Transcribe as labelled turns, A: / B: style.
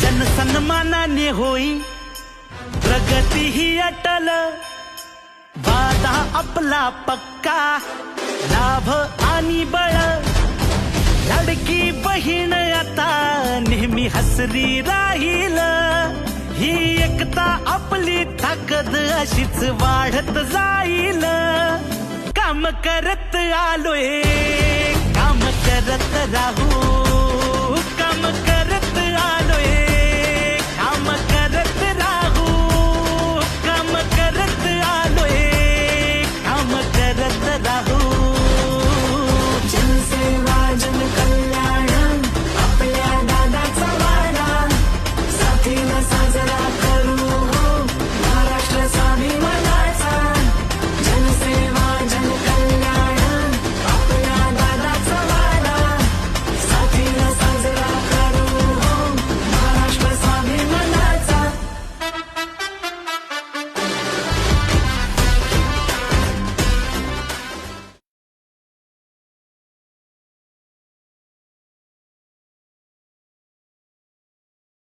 A: जनसन्मानाने होई. प्रगती ही अटल. वादा आपला पक्का. लाभ आणि बळ. लडकी बहीण आता नेहमी हसरी राहील. ही एकता आपली ताकद अशीच वाढत जाईल. काम करत आलोय. काम करत राहू.